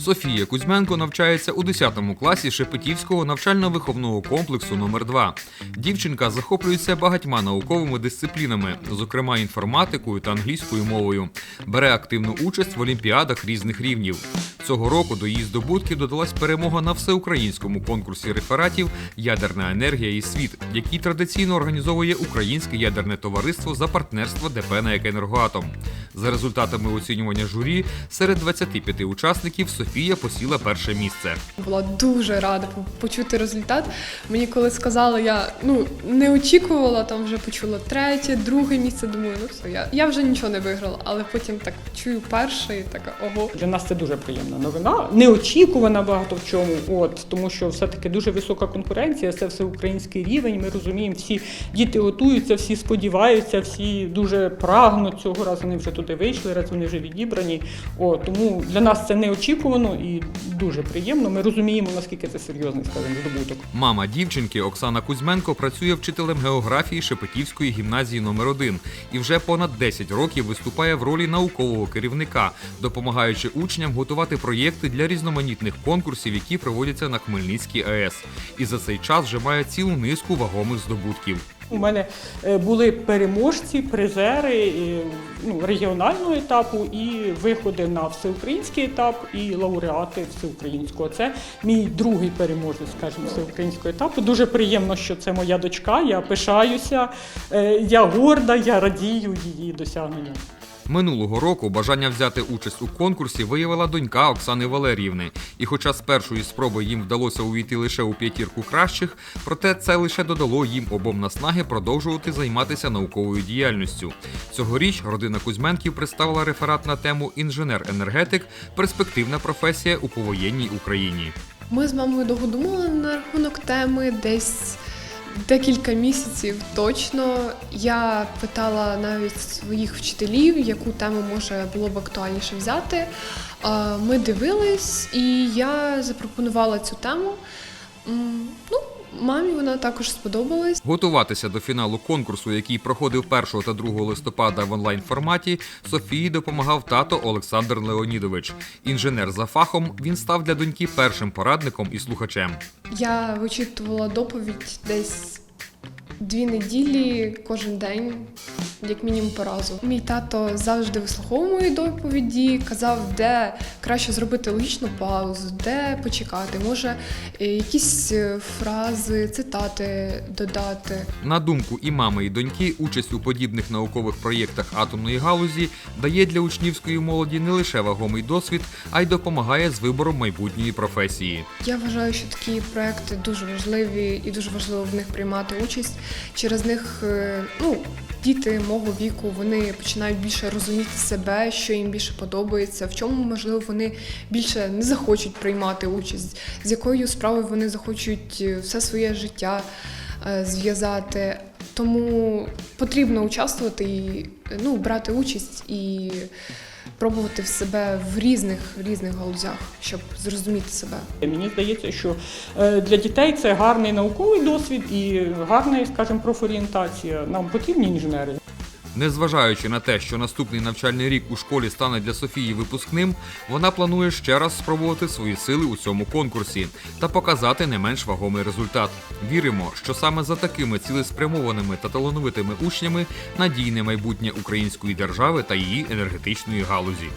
Софія Кузьменко навчається у 10 класі Шепетівського навчально-виховного комплексу номер 2 Дівчинка захоплюється багатьма науковими дисциплінами, зокрема інформатикою та англійською мовою. Бере активну участь в олімпіадах різних рівнів. Цього року до її здобутків додалась перемога на всеукраїнському конкурсі рефератів Ядерна енергія і світ, який традиційно організовує Українське ядерне товариство за партнерство ДП на «Енергоатом». За результатами оцінювання журі серед 25 учасників Софія посіла перше місце. Була дуже рада почути результат. Мені коли сказали, я ну не очікувала, там вже почула третє, друге місце. Думаю, ну все, я, я вже нічого не виграла, але потім так чую перше і така ого. Для нас це дуже приємна новина, неочікувана багато в чому. От тому, що все-таки дуже висока конкуренція, це все український рівень. Ми розуміємо, всі діти готуються, всі сподіваються, всі дуже прагнуть цього разу. Вони вже туди вийшли, раз вони вже відібрані. О, тому для нас це неочікувано і дуже приємно. Ми розуміємо, наскільки це серйозний, скажімо, здобуток. Мама дівчинки Оксана Кузьменко працює вчителем географії Шепетівської гімназії номер 1 і вже понад 10 років виступає в ролі наукового керівника, допомагаючи учням готувати проєкти для різноманітних конкурсів, які проводяться на Хмельницькій АЕС. І за цей час вже має цілу низку вагомих здобутків. У мене е, були переможці, призери е, ну, регіонального етапу і виходи на всеукраїнський етап і лауреати всеукраїнського. Це мій другий переможець, скажімо, всеукраїнського етапу. Дуже приємно, що це моя дочка. Я пишаюся, е, я горда, я радію її досягненням. Минулого року бажання взяти участь у конкурсі виявила донька Оксани Валеріївни. І хоча з першої спроби їм вдалося увійти лише у п'ятірку кращих, проте це лише додало їм обом наснаги продовжувати займатися науковою діяльною. Цьогоріч родина Кузьменків представила реферат на тему інженер-енергетик перспективна професія у повоєнній Україні. Ми з мамою довго думали на рахунок теми десь. Декілька місяців точно я питала навіть своїх вчителів, яку тему може було б актуальніше взяти. Ми дивились, і я запропонувала цю тему. Вона також сподобалась. Готуватися до фіналу конкурсу, який проходив 1 та 2 листопада в онлайн форматі, Софії допомагав тато Олександр Леонідович. Інженер за фахом він став для доньки першим порадником і слухачем. Я вичитувала доповідь десь дві неділі кожен день, як мінімум по разу. Мій тато завжди вислуховував мої доповіді, казав, де краще зробити логічну паузу, де почекати, може е, якісь е, фрази, цитати додати. На думку і мами, і доньки, участь у подібних наукових проєктах атомної галузі дає для учнівської молоді не лише вагомий досвід, а й допомагає з вибором майбутньої професії. Я вважаю, що такі проекти дуже важливі і дуже важливо в них приймати участь. Через них е, ну, діти мого віку вони починають більше розуміти себе, що їм більше подобається, в чому можливо вони більше не захочуть приймати участь, з якою справою вони захочуть е, все своє життя е, зв'язати. Тому потрібно участвувати і ну, брати участь і пробувати в себе в різних різних галузях, щоб зрозуміти себе. Мені здається, що е, для дітей це гарний науковий досвід і гарна, скажімо, профорієнтація. Нам потрібні інженери. Незважаючи на те, що наступний навчальний рік у школі стане для Софії випускним, вона планує ще раз спробувати свої сили у цьому конкурсі та показати не менш вагомий результат. Віримо, що саме за такими цілеспрямованими та талановитими учнями надійне майбутнє української держави та її енергетичної галузі.